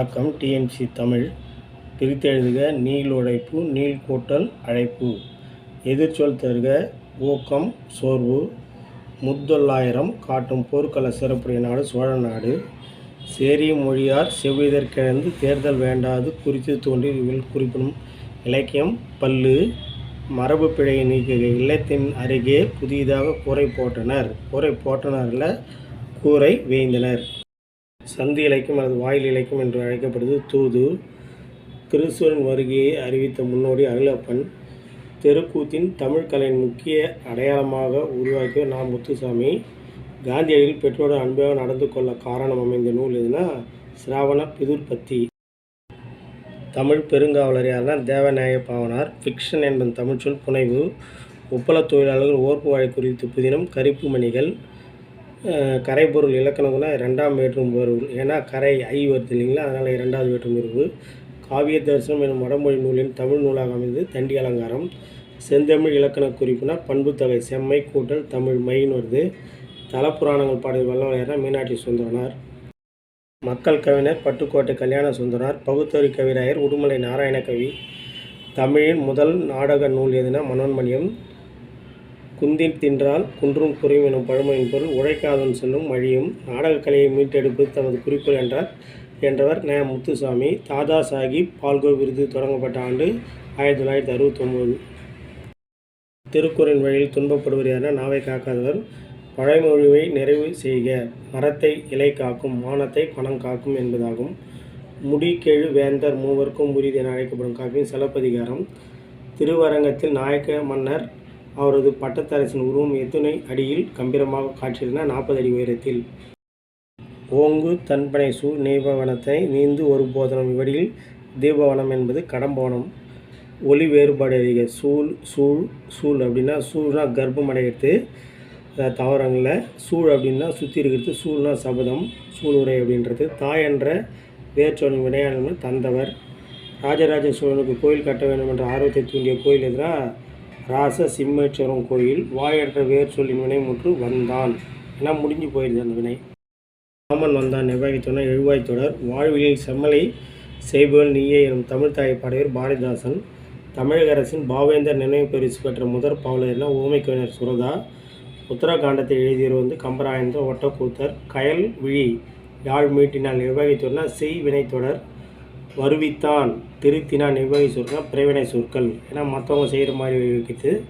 வணக்கம். டிஎன்சி தமிழ். பிரித்தெழுதுக நீள் உழைப்பு நீள் கூட்டல் அழைப்பு. எதிர்ச்சொல் தருக ஊக்கம் சோர்வு. முத்தொள்ளாயிரம் காட்டும் போர்க்கள சிறப்புடைய நாடு சோழ நாடு. சேரிய மொழியார் செவ்விதற்கிழந்து தேர்தல் வேண்டாது குறித்து தோன்றி இதில் குறிப்பிடும் இலக்கியம் பல்லு. மரபு பிழையை நீக்குக இல்லத்தின் அருகே புதிதாக கூரை போட்டனர். கூரை போட்டனரில் கூரை வேய்ந்தனர். சந்தி இலக்கியம் அல்லது வாயில் இலக்கியம் என்று அழைக்கப்படுது தூது. கிறிஸ்துவன் வருகையை அறிவித்த முன்னோடி அருளப்பன் தெருக்கூத்தின் தமிழ் கலையின் முக்கிய அடையாளமாக உருவாக்கிய நா. முத்துசாமி காந்தியடிகள் பெற்றோர் அன்பாக நடந்து கொள்ள காரணம் அமைந்த நூல் எதுனா சிராவண பிதுர்பத்தி. தமிழ் பெருங்காவலர் யாருன்னா தேவநாய பாவனார். ஃபிக்ஷன் என்பது தமிழ்ச்சொல் புனைவு. ஒப்பளத் தொழிலாளர்கள் ஓர்ப்பு வாழை குறித்து புதினம் கரிப்பு மணிகள். கரைப்பொருள் இலக்கணம்னா ரெண்டாம் வேற்றும் பொருள் ஏன்னா கரை ஐ வருது இல்லைங்களா? அதனால் இரண்டாவது வேற்றும் இருவு காவிய தரிசனம் எனும் வடமொழி நூலின் தமிழ் நூலாக அமைந்தது தண்டி அலங்காரம். செந்தமிழ் இலக்கண குறிப்புனா பண்புத்தொகை செம்மை கூட்டல் தமிழ் மைன்னு வருது. தலப்புராணங்கள் பாடல் வல்லவரையர்னா மீனாட்சி சுந்தரனார். மக்கள் கவிஞர் பட்டுக்கோட்டை கல்யாண சுந்தரனார். பகுத்தறி கவிராயர் உடுமலை நாராயணகவி தமிழின் முதல் நாடக நூல் எதுனா மனோன்மணியம். குந்தின் தின்றால் குன்றும் குறையும் எனும் பழமொழியின் பொருள் உழைக்காதவன் செல்லும் வழியும் நாடகக் கலையை மீட்டெடுப்பது தமது குறிக்கோள் என்றார் என்றவர் ந. முத்துசாமி. தாதா சாஹிப் பால்கோ விருது தொடங்கப்பட்ட ஆண்டு ஆயிரத்தி தொள்ளாயிரத்தி அறுபத்தொம்போது. திருக்குறின் வழியில் துன்பப்படுவர் என நாவை காக்காதவர். பழமொழிவை நிறைவு செய்க. மரத்தை இலை காக்கும் மானத்தை பணம் காக்கும் என்பதாகும். முடிக்கெழு வேந்தர் மூவர்க்கும் உரிது என அழைக்கப்படும் காப்பியம் சிலப்பதிகாரம். திருவரங்கத்தில் நாயக்க மன்னர் அவரது பட்டத்தரசின் உருவம் எத்தனை அடியில் கம்பீரமாக காட்சியிருந்தால் நாற்பது அடி உயரத்தில். ஓங்கு தன்பனை சூ நீபவனத்தை நீந்து ஒரு போதனம். இவடியில் தீபவனம் என்பது கடம்பவனம் ஒளி வேறுபாடு அதிக. சூழ் சூழ் சூழ் அப்படின்னா சூழ்னா கர்ப்பம் அடைகிறது. தாவரங்களில் சூழ் அப்படின்னா சுற்றி இருக்கிறது. சூழ்னா சபதம் சூளுரை அப்படின்றது. தாய் என்ற வேர்ச்சொலின் வினையாளன்னு தந்தவர். ராஜராஜ சோழனுக்கு கோயில் கட்ட வேண்டும் என்ற ஆர்வத்தை தூண்டிய கோயில் எதிராக ராச சிம்மேஸ்வரம் கோயில் வாயற்ற வேர் சொல்லின் வினை முற்று வந்தான். என முடிஞ்சு போயிடுது அந்த வினை. ராமன் வந்தான் நிர்வாகித்தோன எழுவாய் தொடர். வாழ்வியல் செம்மலை செய்பவன் நீயே எனும் தமிழ் தாய் பாடையர் பாரதிதாசன். தமிழக அரசின் பாவேந்தர் நினைவு பரிசு பெற்ற முதற் பாவலர்னா ஓமை கவிஞர் சுரதா உத்தரகாண்டத்தை எழுதியவர் வந்து கம்பராயந்த ஒட்டக்கூத்தர் கயல் விழி யாழ் மீட்டினால் நிர்வகித்தோர்னா செய் வினைத்தொடர் வருவித்தான் திருத்தினா நிர்வகி சொற்கள் பிறவினை சொற்கள். ஏன்னா மற்றவங்க செய்கிற மாதிரி வைக்கிட்டு